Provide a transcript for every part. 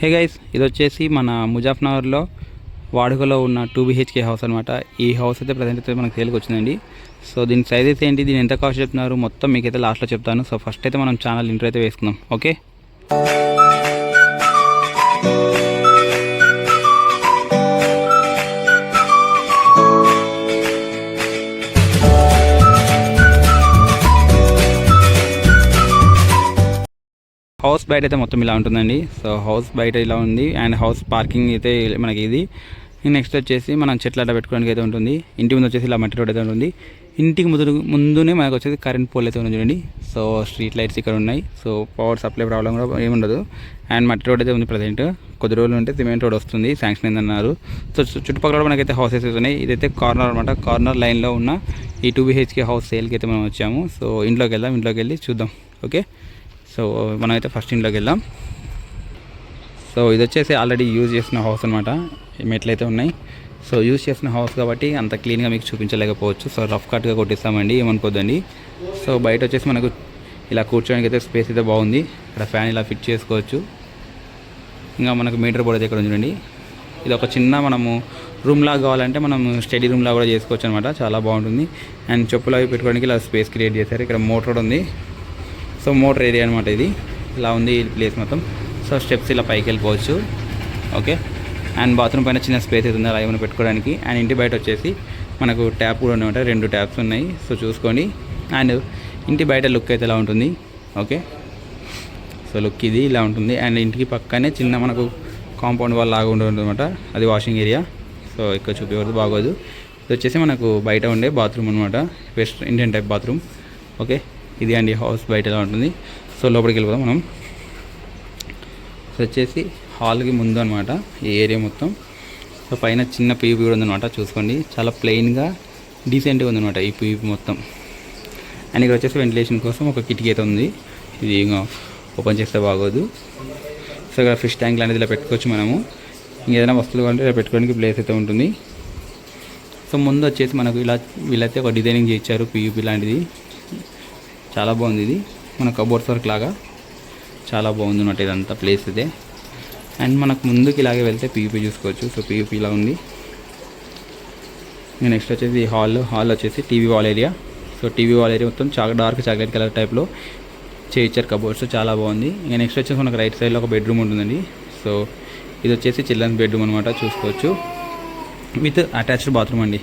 Hey guys ఇది వచ్చేసి మన ముజాఫ్నగర్లో వాడుకలో ఉన్న టూ బీహెచ్కే హౌస్ అనమాట ఈ హౌస్ అయితే ప్రజెంట్ అయితే మనకు సేల్కి వచ్చిందండి. సో దీని సైజ్ అయితే ఏంటి? దీని ఎంత కాస్ట్ చెప్తున్నారు? మొత్తం మీకైతే లాస్ట్లో చెప్తాను. సో ఫస్ట్ అయితే మనం ఛానల్ ఇంటర్ అయితే వేసుకుందాం. ఓకే హౌస్ బయట అయితే మొత్తం ఇలా ఉంటుందండి. సో హౌస్ బయట ఇలా ఉంది. అండ్ హౌస్ పార్కింగ్ అయితే మనకి ఇది. నెక్స్ట్ వచ్చేసి మనం చెట్లు అట్లా పెట్టుకోవడానికి అయితే ఉంటుంది. ఇంటి ముందు వచ్చేసి ఇలా మట్టి రోడ్ అయితే ఉంటుంది. ఇంటికి ముందు ముందునే మనకు వచ్చేసి కరెంట్ పోల్ అయితే ఉంది చూడండి. సో స్ట్రీట్ లైట్స్ ఇక్కడ ఉన్నాయి. సో పవర్ సప్లై ప్రాబ్లం కూడా ఏముండదు అండ్ మట్టి రోడ్ అయితే ఉంది ప్రజెంట్. కొద్ది రోజులు ఉంటే సిమెంట్ రోడ్ వస్తుంది. శాంక్షన్ అయిందన్నారు సో చు- చుట్టుపక్కల కూడా మనకైతే హౌసెస్ ఉన్నాయి. ఇదైతే కార్నర్ అనమాట కార్నర్ లైన్లో ఉన్న ఈ టూ బీహెచ్కే హౌస్ సేల్కి అయితే మనం వచ్చాము. సో ఇంట్లోకి వెళ్దాం. ఇంట్లోకి వెళ్ళి చూద్దాం. ఓకే సో మనమైతే ఫస్ట్ ఇంట్లోకి వెళ్దాం. సో ఇది వచ్చేసి ఆల్రెడీ యూజ్ చేసిన హౌస్ అనమాట మెట్లయితే ఉన్నాయి. సో యూజ్ చేసిన హౌస్ కాబట్టి అంత క్లీన్గా మీకు చూపించలేకపోవచ్చు. సో రఫ్ కట్గా కొట్టిస్తామండి ఏమనుకోద్దండి. సో బయట వచ్చేసి మనకు ఇలా కూర్చోడానికి అయితే స్పేస్ అయితే బాగుంది. ఇక్కడ ఫ్యాన్ ఇలా ఫిట్ చేసుకోవచ్చు. ఇంకా మనకు మీటర్ బోర్డ్ అయితే ఇక్కడ ఉందండి ఇది ఒక చిన్న మనము రూమ్ లాగా కావాలంటే మనం స్టడీ రూమ్ లాగా కూడా చేసుకోవచ్చు అనమాట చాలా బాగుంటుంది. అండ్ చెప్పులు అవి పెట్టుకోవడానికి ఇలా స్పేస్ క్రియేట్ చేశారు. ఇక్కడ మోటర్ ఉంది. సో మోటార్ ఏరియా అనమాట ఇది. ఇలా ఉంది ఈ ప్లేస్ మొత్తం. సో స్టెప్స్ ఇలా పైకి వెళ్ళిపోవచ్చు. ఓకే అండ్ బాత్రూమ్ పైన చిన్న స్పేస్ అయితే ఉంది. అలా ఏమైనా పెట్టుకోవడానికి. అండ్ ఇంటి బయట వచ్చేసి మనకు ట్యాప్ కూడా ఉన్నాయి రెండు ట్యాప్స్ ఉన్నాయి. సో చూసుకోండి. అండ్ ఇంటి బయట లుక్ అయితే ఇలా ఉంటుంది. ఓకే సో లుక్ ఇది ఇలా ఉంటుంది. అండ్ ఇంటికి పక్కనే చిన్న మనకు కాంపౌండ్ వాళ్ళ లాగా ఉంటుంది అనమాట అది వాషింగ్ ఏరియా సో ఎక్కువ చూపేవారు బాగోదు. ఇది వచ్చేసి మనకు బయట ఉండే బాత్రూమ్ అనమాట west Indian type bathroom okay ఇది అండి హౌస్ బయట ఎలా ఉంటుంది. సో లోపలికి వెళ్ళిపోదాం మనం. సో వచ్చేసి హాల్కి ముందు అనమాట ఈ ఏరియా మొత్తం. సో పైన చిన్న పీపీ కూడా ఉందన్నమాట చూసుకోండి. చాలా ప్లెయిన్గా డీసెంట్గా ఉందన్నమాట ఈ పీపీ మొత్తం. అండ్ ఇక్కడ వచ్చేసి వెంటిలేషన్ కోసం ఒక కిటికీ అయితే ఉంది. ఇది ఇంకా ఓపెన్ చేస్తే బాగోదు. సో ఇక్కడ ఫిష్ ట్యాంక్ లాంటిది ఇలా పెట్టుకోవచ్చు మనము. ఇంకేదైనా వస్తువులు కావాలంటే ఇలా పెట్టుకోవడానికి ప్లేస్ అయితే ఉంటుంది. సో ముందు వచ్చేసి మనకు ఇలా వీళ్ళైతే ఒక డిజైనింగ్ చేయించారు పీయూపీ లాంటిది. చాలా బాగుంది ఇది. మన కబోర్డ్స్ వర్క్ లాగా చాలా బాగుంది అన్నట్టు ఇదంతా ప్లేస్ ఇదే. అండ్ మనకు ముందుకి ఇలాగే వెళ్తే పీయూపీ చూసుకోవచ్చు. సో పీయూపీ ఇలా ఉంది. నెక్స్ట్ వచ్చేసి హాల్ హాల్ వచ్చేసి TV wall area so TV wall area మొత్తం చాలా డార్క్ చాక్లెట్ కలర్ టైప్లో చేయించారు కబోర్డ్స్ చాలా బాగుంది. ఇంకా నెక్స్ట్ వచ్చేసి మనకు రైట్ సైడ్లో ఒక బెడ్రూమ్ ఉంటుందండి. సో ఇది వచ్చేసి చిల్డ్రన్స్ బెడ్రూమ్ అనమాట చూసుకోవచ్చు. విత్ అటాచ్డ్ బాత్రూమ్ అండి.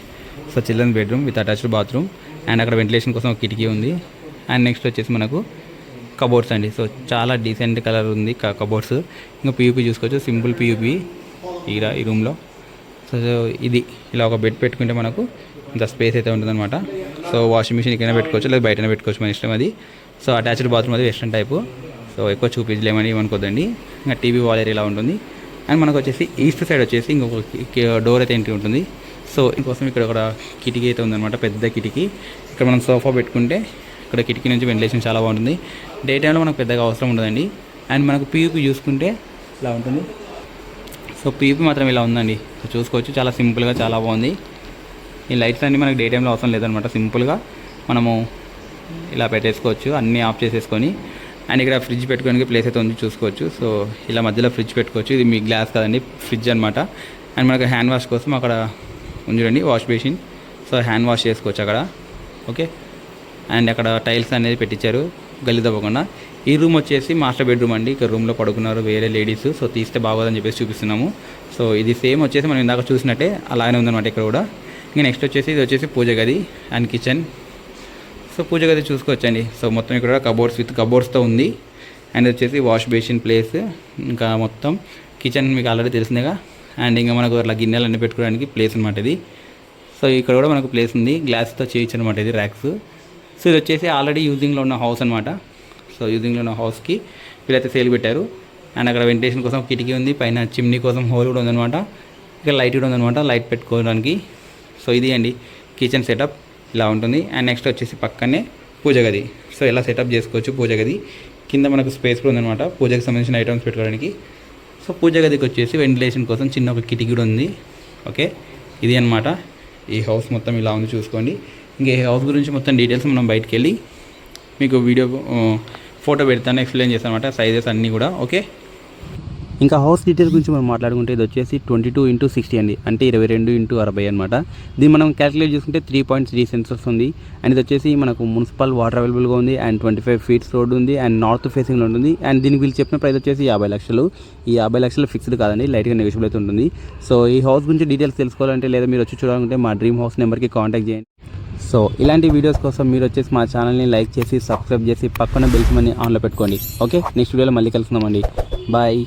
So childrens bedroom with attached bathroom and అక్కడ వెంటిలేషన్ కోసం ఒక కిటికీ ఉంది. అండ్ నెక్స్ట్ వచ్చేసి మనకు కబోర్డ్స్ అండి. సో చాలా డీసెంట్ కలర్ ఉంది కబోర్డ్స్ ఇంకా పియూపీ చూసుకోవచ్చు. సింపుల్ పియూపీ ఈ ఈ రూమ్లో సో ఇది. ఇలా ఒక బెడ్ పెట్టుకుంటే మనకు ఇంత స్పేస్ అయితే ఉంటుందన్నమాట. సో వాషింగ్ మిషన్ ఇక్కడ పెట్టుకోవచ్చు. లేదా బయటనే పెట్టుకోవచ్చు మన ఇష్టం అది. సో అటాచ్డ్ బాత్రూమ్ అది వెస్ట్రన్ టైపు సో ఎక్కువ చూపించలేమని ఏమనుకోద్దండి. ఇంకా టీవీ వాల్ ఏరియా ఇలా ఉంటుంది. అండ్ మనకు వచ్చేసి ఈస్ట్ సైడ్ వచ్చేసి ఇంకొక డోర్ అయితే ఎంట్రీ ఉంటుంది. సో ఇంకోసం ఇక్కడ ఒక కిటికీ అయితే ఉందన్నమాట. పెద్ద కిటికీ. ఇక్కడ మనం సోఫా పెట్టుకుంటే ఇక్కడ కిటికీ నుంచి వెంటిలేషన్ చాలా బాగుంటుంది. డే టైంలో మనకు పెద్దగా అవసరం ఉండదండి. అండ్ మనకు పీయూపీ చూసుకుంటే ఇలా ఉంటుంది. సో పీపీ మాత్రం ఇలా ఉందండి. సో చూసుకోవచ్చు. చాలా సింపుల్గా చాలా బాగుంది. ఈ లైట్స్ అన్నీ మనకి డే టైంలో అవసరం లేదనమాట సింపుల్గా మనము ఇలా పెట్టేసుకోవచ్చు. అన్నీ ఆఫ్ చేసేసుకొని. అండ్ ఇక్కడ ఫ్రిడ్జ్ పెట్టుకోడానికి ప్లేస్ అయితే ఉంది చూసుకోవచ్చు. సో ఇలా మధ్యలో ఫ్రిడ్జ్ పెట్టుకోవచ్చు. ఇది మీ గ్లాస్ కదండి. ఫ్రిడ్జ్ అనమాట అండ్ మనకు హ్యాండ్ వాష్ కోసం అక్కడ ఉంచుడండి wash basin. So hand wash చేసుకోవచ్చు అక్కడ. ఓకే అండ్ అక్కడ టైల్స్ అనేది పెట్టించారు గల్లి తప్పకుండా. ఈ రూమ్ వచ్చేసి మాస్టర్ బెడ్రూమ్ అండి. ఇక్కడ రూమ్లో పడుకున్నారు వేరే లేడీస్. సో తీస్తే బాగోదని చెప్పేసి చూపిస్తున్నాము. సో ఇది సేమ్ వచ్చేసి మనం ఇందాక చూసినట్టే అలానే ఉందన్నమాట ఇక్కడ కూడా. ఇంకా నెక్స్ట్ వచ్చేసి ఇది వచ్చేసి పూజ గది అండ్ కిచెన్. సో పూజ గది చూసుకోవచ్చండి. సో మొత్తం ఇక్కడ కబోర్డ్స్ విత్ కబోర్డ్స్తో ఉంది. అండ్ వచ్చేసి వాష్ బేసిన్ ప్లేస్. ఇంకా మొత్తం కిచెన్ మీకు ఆల్రెడీ తెలిసిందిగా. అండ్ ఇంకా మనకు అట్లా గిన్నెలు అన్ని పెట్టుకోవడానికి ప్లేస్ అనమాట ఇది. సో ఇక్కడ కూడా మనకు ప్లేస్ ఉంది. గ్లాస్తో చేయొచ్చు అనమాట ఇది ర్యాక్స్. సో ఇది వచ్చేసి ఆల్రెడీ యూజింగ్లో ఉన్న హౌస్ అనమాట సో యూజింగ్లో ఉన్న హౌస్కి వీళ్ళైతే సేల్ పెట్టారు. అండ్ అక్కడ వెంటిలేషన్ కోసం కిటికీ ఉంది పైన చిమ్నీ కోసం హోల్ కూడా ఉందనమాట ఇక్కడ లైట్ కూడా ఉందన్నమాట లైట్ పెట్టుకోవడానికి. సో ఇది అండి కిచెన్ సెటప్ ఇలా ఉంటుంది. అండ్ నెక్స్ట్ వచ్చేసి పక్కనే పూజ గది. సో ఇలా సెటప్ చేసుకోవచ్చు పూజ గది. కింద మనకు స్పేస్ కూడా ఉందనమాట పూజకి సంబంధించిన ఐటమ్స్ పెట్టుకోవడానికి. సో పూజ గదికి వచ్చేసి వెంటిలేషన్ కోసం చిన్న ఒక కిటికీ కూడా ఉంది. ఓకే ఇది అనమాట ఈ హౌస్ మొత్తం ఇలా ఉంది చూసుకోండి. ఇంకా హౌస్ గురించి మొత్తం డీటెయిల్స్ మనం బయటికి వెళ్ళి మీకు వీడియో ఫోటో పెడతాను ఎక్స్ప్లెయిన్ చేస్తాను అనమాట సైజెస్ అన్నీ కూడా ఓకే? ఇంకా హౌస్ డీటెయిల్స్ గురించి మనం మాట్లాడుకుంటే ఇది వచ్చేసి ట్వంటీ టూ ఇంటూ సిక్స్టీ అండి అంటే ఇరవై రెండు ఇంటూ అరవై అనమాట దీన్ని మనం క్యాలిక్యులేట్ చేసుకుంటే త్రీ పాయింట్ త్రీ సెన్సర్స్ ఉంది. అండ్ ఇది వచ్చేసి మనకు మున్సిపల్ వాటర్ అవైలబుల్గా ఉంది and twenty five feets road ఉంది అండ్ నార్త్ ఫేసింగ్లో ఉంటుంది అండ్ దీనికి వీళ్ళు చెప్పిన ప్రైస్ వచ్చేసి యాభై లక్షలు. ఈ యాభై లక్షలు ఫిక్స్డ్ కాదండి లైట్గా నెగోషియబుల్ అయితే ఉంటుంది. సో ఈ హౌస్ గురించి డీటెయిల్స్ తెలుసుకోవాలంటే లేదా మీరు వచ్చి చూడాలంటే మా డ్రీమ్ హౌస్ నెంబర్కి కాంటాక్ట్ చేయండి. సో ఇలాంటి వీడియోస్ కోసం మీరు వచ్చేసి మా ఛానల్ని లైక్ చేసి సబ్స్క్రైబ్ చేసి పక్కన బెల్స్ మనీ ఆన్లో పెట్టుకోండి. ఓకే నెక్స్ట్ వీడియోలో మళ్ళీ కలుసుకుందామండి. బాయ్